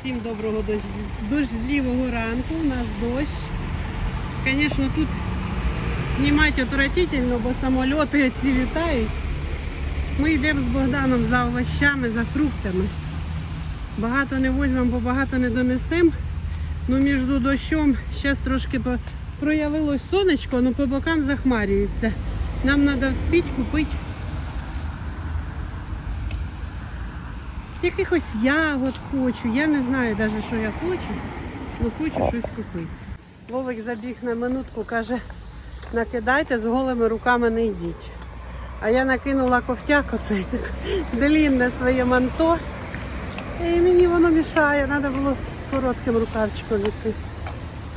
Всім доброго дождливого ранку. У нас дощ. Звісно, тут знімати отвратительно, бо самольоти ці літають. Ми йдемо з Богданом за овощами, за фруктами. Багато не візьмемо, бо багато не донесемо. Ну, між дощом зараз трошки проявилось сонечко, але по бокам захмарюється. Нам треба вспіть купити якихось ягод хочу. Я не знаю навіть, що я хочу, але хочу щось купити. Вовик забіг на минутку, каже, накидайте, з голими руками не йдіть. А я накинула ковтяк оцей длінне своє манто. І мені воно мішає, треба було з коротким рукавчиком йти.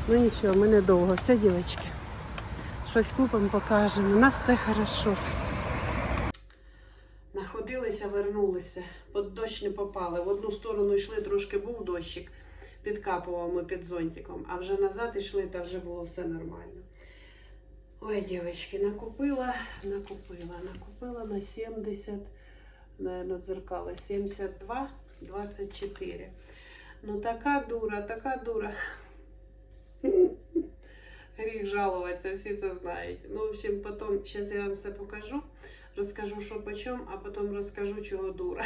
Ну нічого, ми недовго. Все, дівчатки. Щось купимо, покажемо. У нас все хорошо. Находилися, вернулися. Під дощ не попали. В одну сторону йшли, трошки був дощик, підкапував ми під зонтиком, а вже назад йшли, та вже було все нормально. Ой, дівчатки, накупила, накупила, накупила на 70, наверное, зеркало, 72, 24. Ну така дура, така дура. Гріх жалуватися, всі це знають. Ну, в общем, потім, зараз я вам все покажу, розкажу, що по чому, а потім розкажу, чого дура.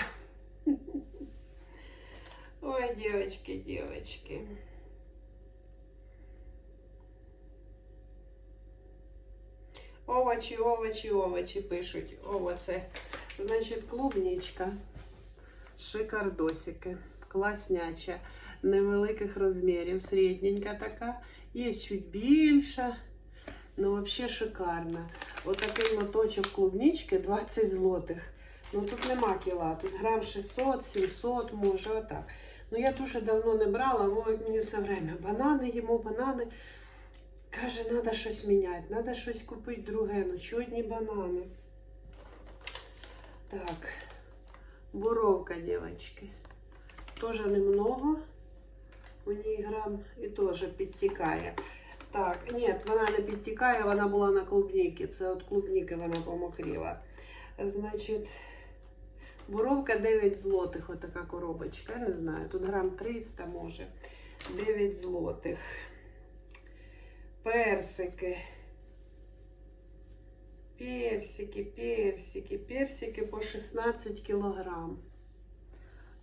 Ой, девочки, девочки. Овочі, овочі, овочі пишуть. Овочі. Значить, клубничка, шикардосики, класняча, невеликих розмірів, середненька така. Є чуть більша. Ну, взагалі шикарна. Отакий моточок клубнички 20 злотих. Ну тут нема кіла, тут грам 600, 700, може, отак. Ну я дуже давно не брала, Вовик мені все время. Банани їмо, банани. Каже, треба щось міняти, треба щось купити друге. Ну чого одні банани? Так, буровка, дівчатки. Теж немного. У ній грам і теж підтікає. Так, ні, вона не підтікає, вона була на клубніки. Це от клубніки вона помокріла. Значить, буровка 9 злотих, отака коробочка. Не знаю, тут грам 300 може. 9 злотих. Персики. Персики, персики, персики по 16 килограмм.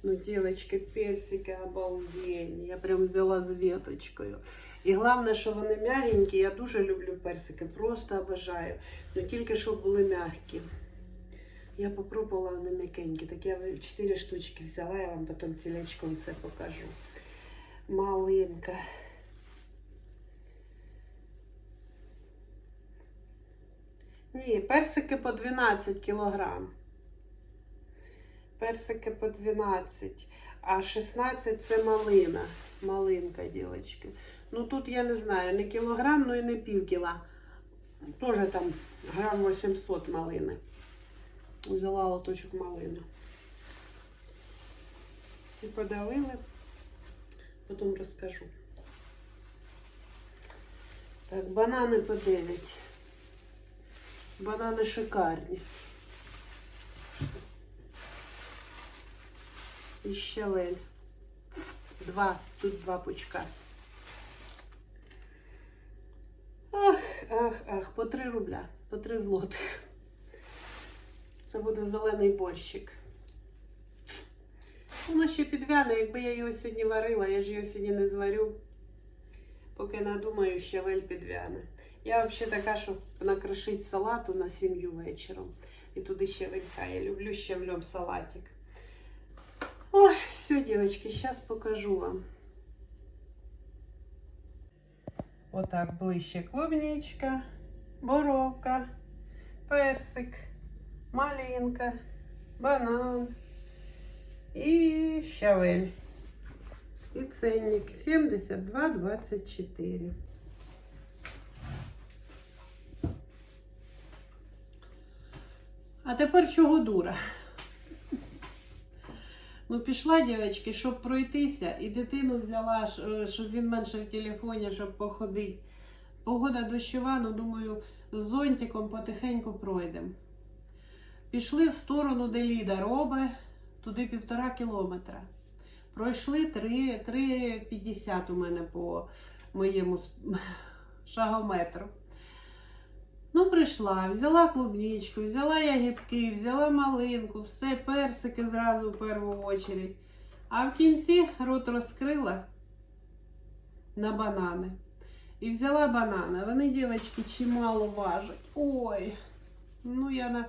Ну, девочки, персики обалденні. Я прям взяла з веточкою. І головне, що вони м'ягенькі. Я дуже люблю персики, просто обожаю. Ну тільки щоб були м'які. Я попробувала вони м'якенькі. Так я 4 штучки взяла, я вам потім тілечком все покажу. Малинка. Ні, персики по 12 кілограм. Персики по 12, а 16 це малина. Малинка, дівчатки. Ну тут я не знаю, не кілограм, ну і не пів кіла. Тоже там грам 800 малини. Взяла лоточок малини. І подавили. Потім розкажу. Так, банани по 9. Банани шикарні. І щавель. Два, тут два пучка. Ах, ах, ах, по три рубля, по три злотих. Це буде зелений борщик. Воно ще підвяне, якби я його сьогодні варила, я ж його сьогодні не зварю. Поки надумаю, щавель підвяне. Я взагалі така, щоб накрошити салату на сім'ю вечором. І туди щавелька. Я люблю щавлем салатик. Ой, все, девочки, сейчас покажу вам. Отак ближче клубничка, боровка, персик, малинка, банан і щавель. І ценник 72,24. А тепер чого дура? Ну, пішла, дівчатки, щоб пройтися, і дитину взяла, щоб він менше в телефоні, щоб походити. Погода дощова, ну думаю, з зонтиком потихеньку пройдемо. Пішли в сторону, де Ліда робить, туди півтора кілометра. Пройшли 3,50 у мене по моєму шагометру. Ну, прийшла, взяла клубничку, взяла ягідки, взяла малинку, все, персики зразу в першу очередь. А в кінці рот розкрила на банани. І взяла банани. Вони, дівчатки, чимало важать. Ой. Ну, я на,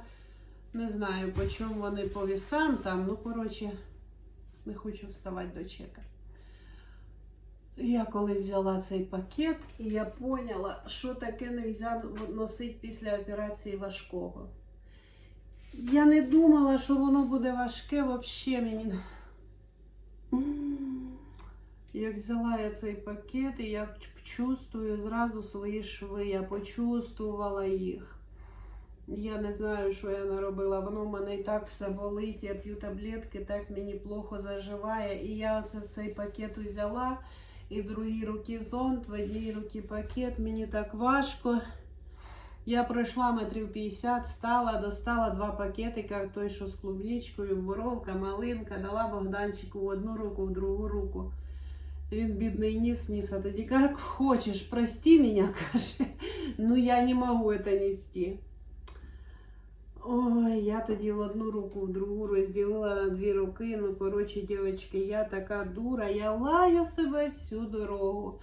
не знаю, по чому вони по вісам там. Ну, коротше, не хочу вставати до чека. Я коли взяла цей пакет, і я поняла, що таке не можна носити після операції важкого. Я не думала, що воно буде важке взагалі мені. Як взяла я цей пакет, і я чувствую зразу свої шви, я почувствувала їх. Я не знаю, що я наробила. Воно в мене і так все болить. Я п'ю таблетки, так мені плохо заживає. І я оце в цей пакет взяла. І в другій руці зонт, в одній руці пакет. Мені так важко. Я пройшла метрів 50, стала, достала два пакетика, той, що з клубничкою, боровка, малинка, дала Богданчику в одну руку, в другу руку. Він бідний ніс, ніс, а тоді каже, як хочеш, прости мене, каже. Ну я не можу це нести. Ой, я тоді в одну руку, в другу розділила на дві руки. Ну, коротше, дівчатки, я така дура, я лаю себе всю дорогу.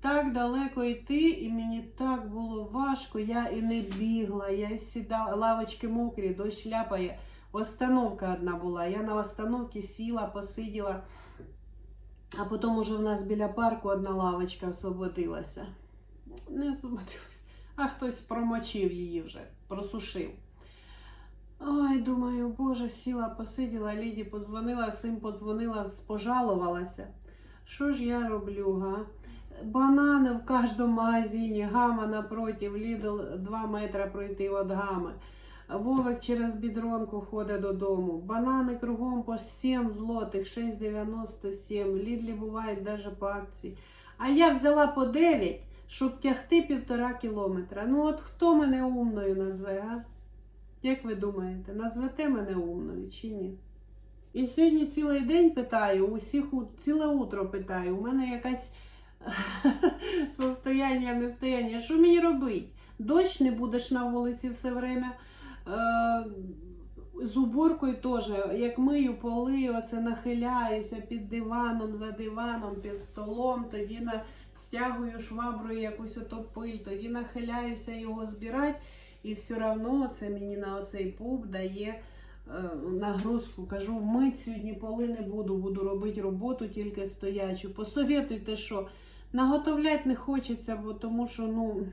Так далеко йти, і мені так було важко, я і не бігла, я і сідала, лавочки мокрі, дощ ляпає. Остановка одна була. Я на остановці сіла, посиділа, а потім уже в нас біля парку одна лавочка освободилася. Не освободилась, а хтось промочив її вже, просушив. Ой, думаю, боже, сіла, посиділа, Ліді подзвонила, син подзвонила, пожалувалася. Що ж я роблю, га? Банани в кожному магазині, гама напротив, Лідл 2 метри пройти від гами. Вовик через бідронку ходить додому. Банани кругом по 7 злотих, 6,97. Лідлі бувають навіть по акції. А я взяла по 9, щоб тягти півтора кілометра. Ну от хто мене умною назве, а? Як ви думаєте, назвете мене умною чи ні? І сьогодні цілий день питаю, усіх ціле утро питаю. У мене якась состояння, нестояння. Що мені робити? Дощ не будеш на вулиці все время. Е, з уборкою теж, як мию поли, оце нахиляюся під диваном, за диваном, під столом, тоді на, стягую шваброю якусь ото пиль, тоді нахиляюся його збирати. І все одно це мені на оцей пуп дає е, нагрузку. Кажу, мить сьогодні поли не буду, буду робити роботу тільки стоячу. Посовітуйте, що наготовляти не хочеться, бо тому що ну,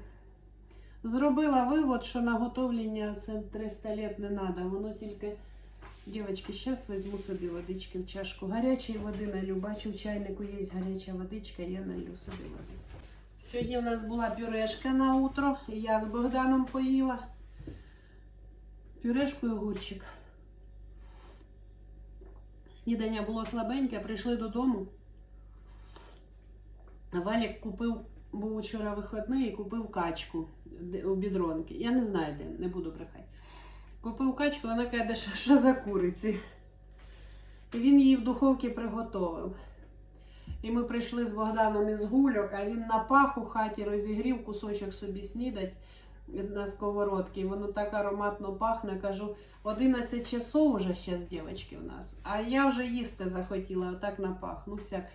зробила вивод, що наготовлення це 300 лет не треба. Воно тільки. Дівчатки, зараз візьму собі водички в чашку. Гарячої води налю. Бачу, в чайнику є гаряча водичка, я налю собі води. Сьогодні у нас була пюрешка на утро, і я з Богданом поїла. Пюрешку і огурчик. Снідання було слабеньке, прийшли додому. Валік купив, був вчора вихідний і купив качку у бідронки. Я не знаю де, не буду брехати. Купив качку, вона каже, що, за куриці. І він її в духовці приготовив. І ми прийшли з Богданом із гульок, а він на пах у хаті розігрів кусочок собі снідать на сковородці. Воно так ароматно пахне. Кажу, 11 часов уже зараз, дівчатки, у нас. А я вже їсти захотіла, отак на пах. Ну, всяк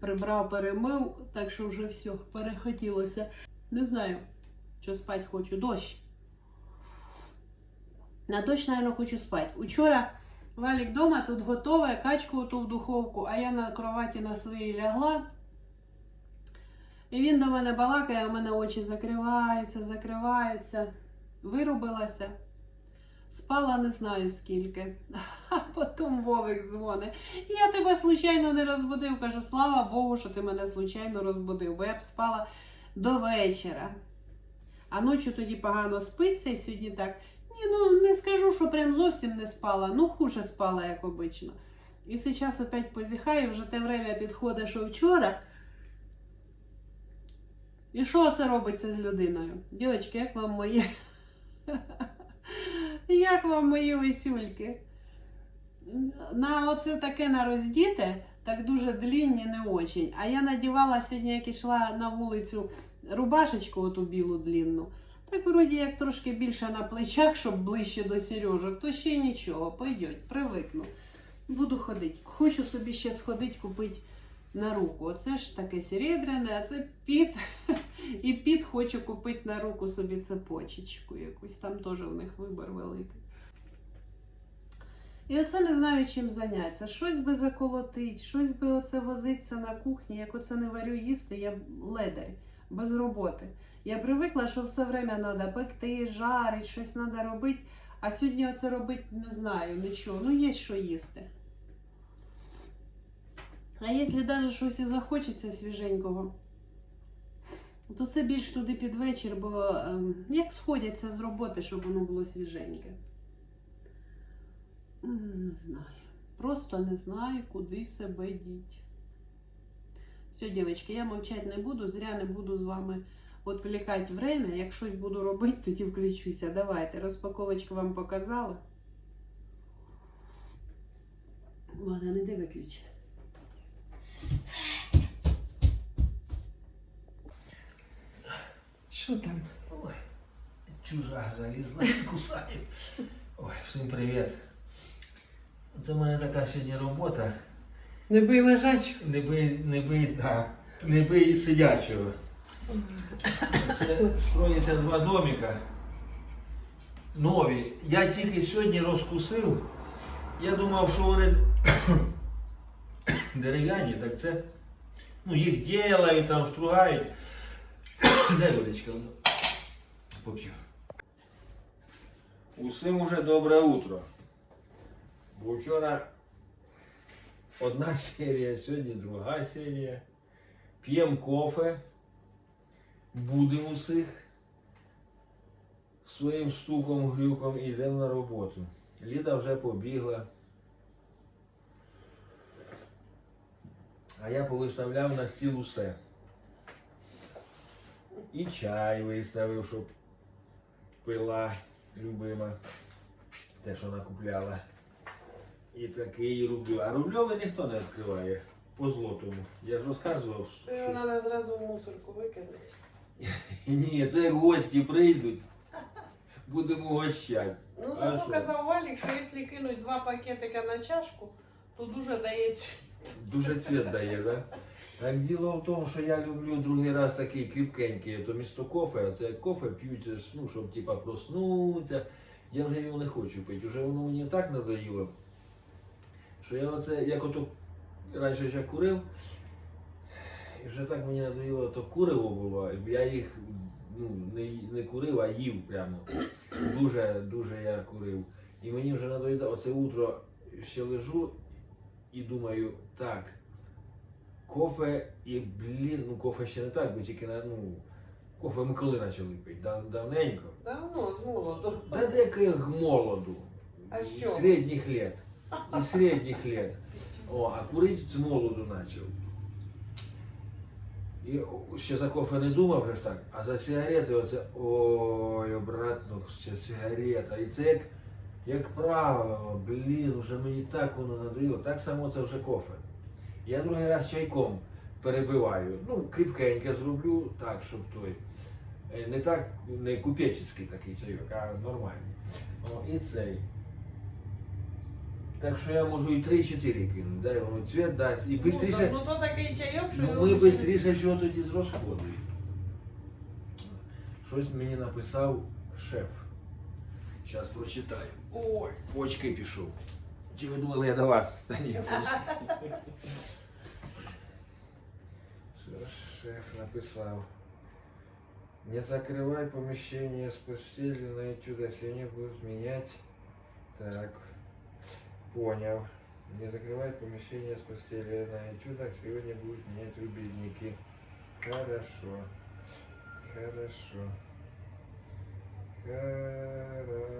прибрав, перемив, так що вже все, перехотілося. Не знаю, що спати хочу. Дощ. На дощ, мабуть, хочу спати. Учора Валік вдома тут готова, качку ту в духовку, а я на кроваті на своїй лягла. І він до мене балакає, а в мене очі закриваються, закриваються. Вирубилася. Спала не знаю скільки. А потім Вовик дзвонить. Я тебе случайно не розбудив. Кажу, слава Богу, що ти мене случайно розбудив, бо я б спала до вечора. А ночі тоді погано спиться і сьогодні так. Ні, ну не скажу, що прям зовсім не спала, ну хуже спала, як обично. І зараз опять позіхаю, вже те время підходить, що вчора. І що це робиться з людиною? Дівчатки, як вам мої? Як вам мої висюльки? На оце таке на роздіте, так дуже длінні, не очень. А я надівала сьогодні, як йшла на вулицю, рубашечку оту білу длінну. Так вроді як трошки більше на плечах, щоб ближче до сережок, то ще нічого, пойдеть, привикну. Буду ходити. Хочу собі ще сходити, купити на руку. Оце ж таке серебряне, а це під. І під хочу купити на руку собі цепочечку якусь. Там теж в них вибір великий. І оце не знаю, чим зайнятися. Щось би заколотить, щось би оце возитися на кухні. Як оце не варю їсти, я ледарь, без роботи. Я привикла, що все время треба пекти, жарити, щось треба робити. А сьогодні оце робити не знаю нічого. Ну, є що їсти. А якщо навіть щось і захочеться свіженького, то це більш туди під вечір, бо ем, як сходяться з роботи, щоб воно було свіженьке. Не знаю. Просто не знаю, куди себе діть. Все, дівчатки, я мовчати не буду, зря не буду з вами відвлікати время. Як щось буду робити, тоді включуся. Давайте, розпаковочку вам показала. Ладно, не де виключити. Що там? Ой, чужа залізла і кусає. Ой, всім привіт. Це в мене така сьогодні робота. Не бий лежачу. Не бий, не бий, да, не бий сидячого. Це два домика. Нові. Я тільки сьогодні розкусив. Я думав, що вони дерев'яні, так це. Ну, їх ділають, там стругають. Дай водичка. Поп'ю. Усім уже добре утро. Бо вчора одна серія, сьогодні друга серія. П'ємо кофе. Будемо усіх. Своїм стуком, грюком і йдемо на роботу. Ліда вже побігла. А я повиставляв на стіл усе. І чай виставив, щоб пила любима. Те, що накупляла. І такий рублю. А рубльовий ніхто не відкриває. По злотому. Я ж розказував. що- Треба зразу в мусорку викинути. Ні, це гості прийдуть. Будемо гощати. Ну, А зато що? казав Валік, що якщо кинуть два пакетика на чашку, то дуже дається. Дуже цвіт дає, да? Так діло в тому, що я люблю другий раз такий кріпкенький, то місто кофе, це кофе п'ють, ж, ну, щоб типа проснутися. Я вже його не хочу пити. Вже воно мені так надоїло, що я оце, як ото раніше ще курив, і вже так мені надоїло, то куриво було. Я їх ну, не, не курив, а їв прямо. Дуже, дуже я курив. І мені вже надоїло, оце утро ще лежу і думаю, так, кофе і, блін, ну кофе ще не так, бо тільки на, ну, кофе ми коли почали пити? Дав, давненько. Давно, з молоду. Да яких молоду. А що? Середніх лет. І середніх лет. О, а курити з молоду почав. І ще за кофе не думав вже ж так, а за сигарети оце, ой, обратно, ще сигарета. І це як, як правило, блін, вже мені так воно надоїло. Так само це вже кофе. Я другий раз чайком перебиваю. Ну, кріпкеньке зроблю так, щоб той. е, Не так, не купеческий такий чайок, а нормальний. О, і цей. Так що я можу і 3-4 кинути, да, і воно цвіт дасть. І Ну, швидше. то, ну то такий чайок, що Ну, його ми лучше- швидше що тоді зрозходуємо. Щось мені написав шеф. Зараз прочитаю. Ой, почки пішов. Чи ви думали, я до вас? Та ні, почки. Що ж шеф написав? Не закрывай помещение с постелью на этюд, если они будут менять. Так, понял. Не закрывай помещение с постели на этюдах, сегодня будут менять рубильники. Хорошо. Хорошо. Хорошо.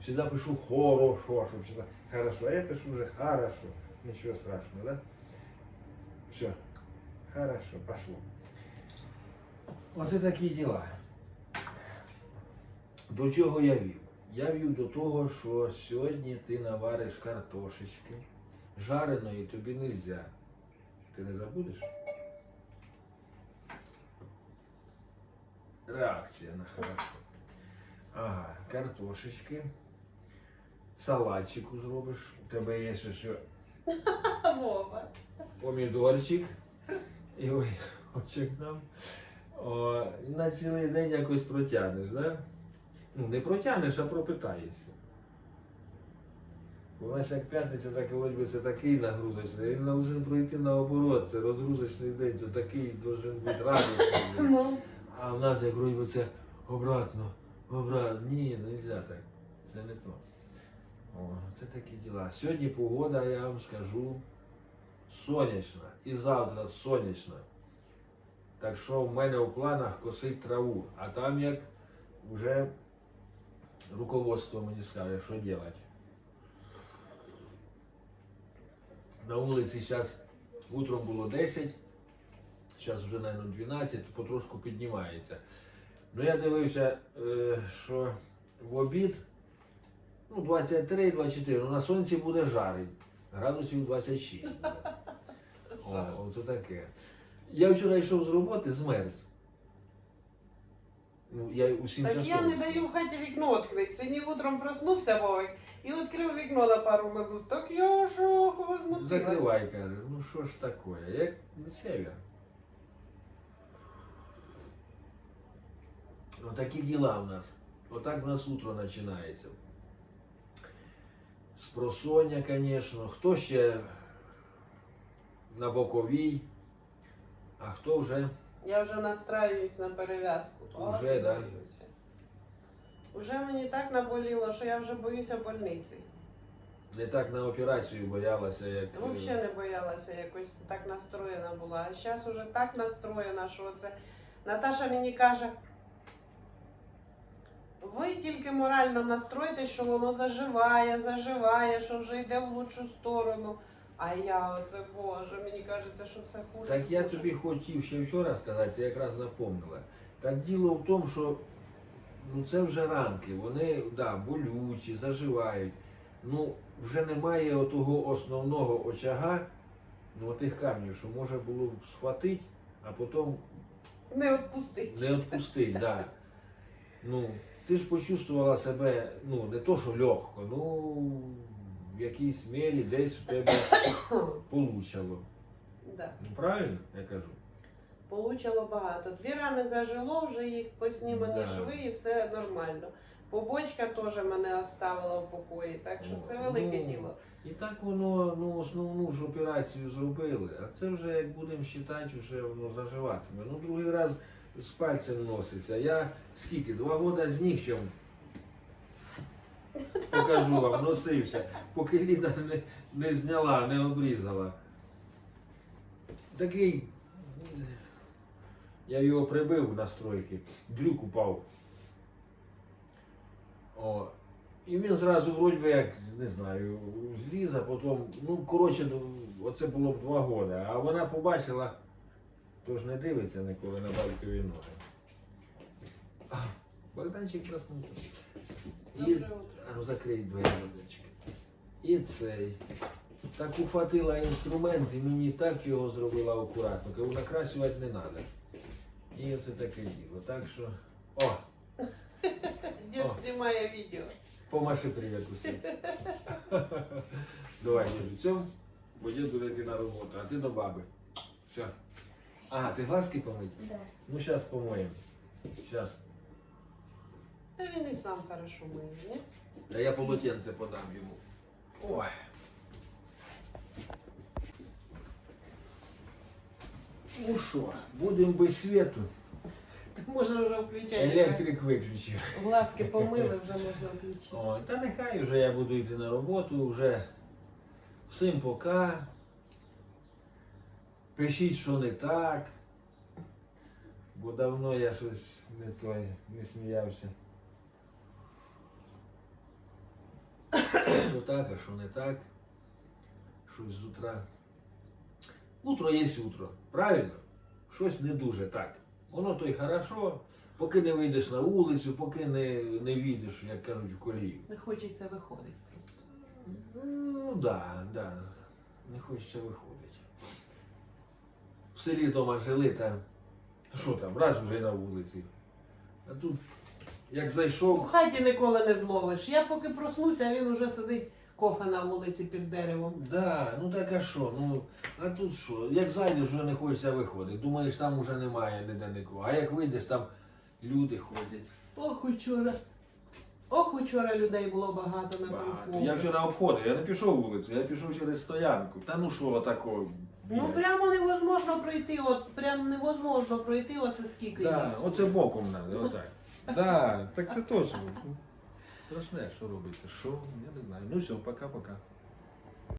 Всегда пишу хорошо, чтобы всегда хорошо. А я пишу уже хорошо. Ничего страшного, да? Все. Хорошо, пошло. Оце такі діла. До чого я вів? Я вів до того, що сьогодні ти навариш картошечки, жареної тобі не можна. Ти не забудеш? Реакція на хорошо. Ага, картошечки. Салатчику зробиш. У тебе є ще що Вова. помідорчик і ой, очек нам. О, на цілий день якось протягнеш, да? Ну, не протягнеш, а пропитаєшся. У нас як п'ятниця, так і вроді це такий нагрузочний. Він должен пройти наоборот. Це розгрузочний день, це такий должен бути радісний. Ну, А в нас як вроді це обратно, обратно. Ні, не можна так. Це не то. О, це такі діла. Сьогодні погода, я вам скажу, сонячна. І завтра сонячна. Так що в мене у планах косить траву. А там як вже руководство мені скаже, що робити. На вулиці зараз утром було 10, зараз вже, мабуть, 12, потрошку піднімається. Ну я дивився, е, що в обід ну, 23-24, ну на сонці буде жарить. Градусів 26 буде. О, ото таке. Я вчора йшов з роботи, змерз. Ну, я у 7 Так я не даю в хаті вікно відкрити. Сьогодні утром проснувся Вовик і відкрив вікно на пару минут. Так я ж ох, возмутилась. Закривай, каже, ну що ж таке, як север. Ну такі діла в нас. Отак в нас утро починається. З просоння, звісно. Хто ще на боковій, а хто вже Я вже настраююсь на перев'язку. Уже, да? боюся. Уже мені так наболіло, що я вже боюся больниці. не так на операцію боялася, як. е, Взагалі не боялася, якось так настроєна була. А зараз уже так настроєна, що це. Наташа мені каже, ви тільки морально настройтесь, що воно заживає, заживає, що вже йде в лучшу сторону. А я оце, Боже, мені кажеться, що все хуже. Так я тобі хотів ще вчора сказати, ти якраз напомнила. Так діло в тому, що ну, це вже ранки, вони да, болючі, заживають. Ну, вже немає отого основного очага, ну, отих камнів, що може було б схватити, а потім Не відпустить. не відпустити. Да. Ну, ти ж почувствувала себе, ну, не то, що легко, ну, в якійсь мірі десь у тебе получало. Да. Ну, правильно я кажу? Получило багато. Дві рани зажило, вже їх поснімані Да. шви і все нормально. Побочка теж мене оставила в покої, так що це велике ну, діло. І так воно ну, основну ж операцію зробили, а це вже як будемо вважати, вже воно заживатиме. Ну другий раз з пальцем носиться. Я скільки? Два роки з нігтем. Покажу вам, носився, поки Ліда не, не зняла, не обрізала. Такий. Я його прибив на стройки, дрюк упав. О, і він зразу вроді би як, не знаю, зліз, а потім, ну, коротше, ну, оце було б два роки. А вона побачила, тож не дивиться ніколи на батькові ноги. Богданчик проснувся. І, ну закрий двері, Богданчик. І цей. Так ухватила інструмент і мені так його зробила акуратно, кажу, накрасювати не треба. І оце таке діло. Так що. О! Дід О. знімає відео. Помаши привіт усім. Давай, діду, бо дід буде йти на роботу, а ти до баби. Все. Ага, ти глазки помить? Да. Ну, зараз помоємо. Зараз. Та він і сам хорошо миє, ні? А я полотенце подам йому. Ой. Ну що, будемо без світу. Можна вже включати. Електрик виключив. Глазки помили, вже можна включити. О, та нехай вже я буду йти на роботу, вже всім пока. Пишіть, що не так. Бо давно я щось не той, не сміявся. Що так, а що не так. Щось з утра. Утро є утро, правильно? Щось не дуже так. Воно то й хорошо, поки не вийдеш на вулицю, поки не, не війдеш, як кажуть, в колію. Не хочеться виходити. Ну да, да. не хочеться виходити. В селі вдома жили, та що там, раз вже на вулиці. А тут, як зайшов. У хаті ніколи не зловиш. Я поки проснуся, а він уже сидить кофе на вулиці під деревом. да, ну так а що, ну, а тут що, як зайдеш, вже не хочеться виходити. Думаєш, там уже немає ніде нікого. А як вийдеш, там люди ходять. Ох, учора. Ох, учора людей було багато на Багато. Я вчора обходив, я не пішов вулицю, я пішов через стоянку. Та ну що отако. Ну прямо невозможно пройти, от прям невозможно пройти, оце скільки Да, їх. оце боком надо, отак. Да, так це теж. Страшне, що робиться. Що? Я не знаю. Ну все, пока-пока.